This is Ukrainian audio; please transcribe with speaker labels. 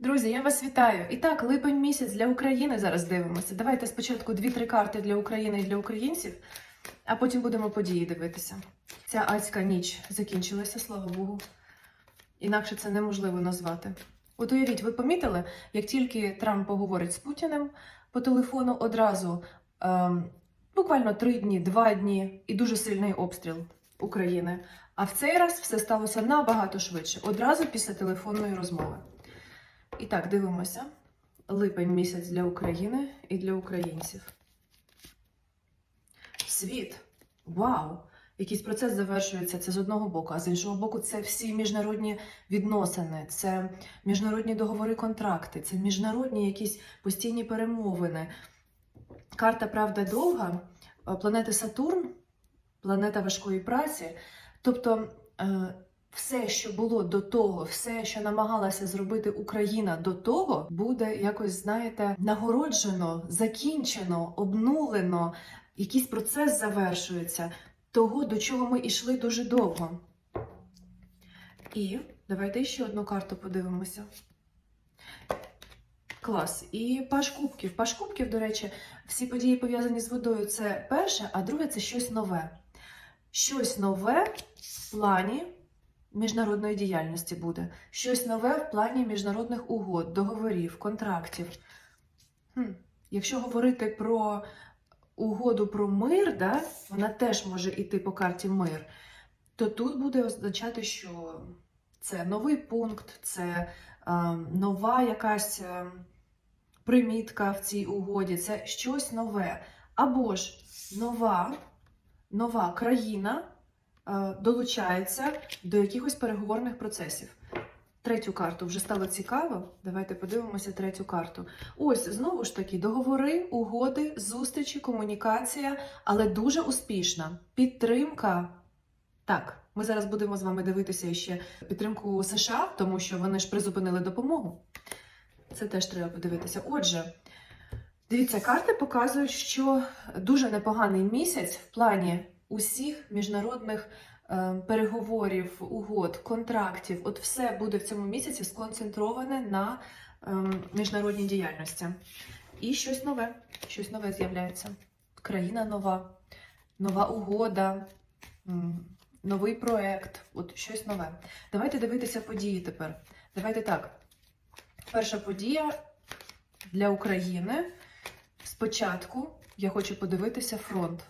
Speaker 1: Друзі, я вас вітаю. І так, липень місяць для України зараз дивимося. Давайте спочатку дві-три карти для України і для українців, а потім будемо події дивитися. Ця адська ніч закінчилася, слава Богу. Інакше це неможливо назвати. От уявіть, ви помітили, як тільки Трамп поговорить з Путіним по телефону, одразу ем, буквально три дні, два дні і дуже сильний обстріл України. А в цей раз все сталося набагато швидше, одразу після телефонної розмови. І так, дивимося. Липень місяць для України і для українців. Світ. Вау! Якийсь процес завершується це з одного боку, а з іншого боку, це всі міжнародні відносини, це міжнародні договори, контракти, це міжнародні якісь постійні перемовини. Карта Правда довга, е, планети Сатурн, планета важкої праці. Тобто е, все, що було до того, все, що намагалася зробити Україна до того, буде якось, знаєте, нагороджено, закінчено, обнулено. Якийсь процес завершується того, до чого ми йшли дуже довго. І давайте ще одну карту подивимося. Клас. І паш кубків. Паш кубків, до речі, всі події пов'язані з водою. Це перше, а друге це щось нове. Щось нове в плані міжнародної діяльності буде. Щось нове в плані міжнародних угод, договорів, контрактів. Хм. Якщо говорити про угоду про мир, да, вона теж може йти по карті мир, то тут буде означати, що це новий пункт, це е, нова якась е, примітка в цій угоді, це щось нове. Або ж нова, нова країна долучається до якихось переговорних процесів. Третю карту вже стало цікаво. Давайте подивимося третю карту. Ось знову ж таки договори, угоди, зустрічі, комунікація, але дуже успішна. Підтримка. Так, ми зараз будемо з вами дивитися ще підтримку США, тому що вони ж призупинили допомогу. Це теж треба подивитися. Отже, дивіться, карти показують, що дуже непоганий місяць в плані усіх міжнародних е, переговорів, угод, контрактів. От все буде в цьому місяці сконцентроване на е, міжнародній діяльності. І щось нове, щось нове з'являється. Країна нова, нова угода, новий проект, от щось нове. Давайте дивитися події тепер. Давайте так. Перша подія для України. Спочатку я хочу подивитися фронт.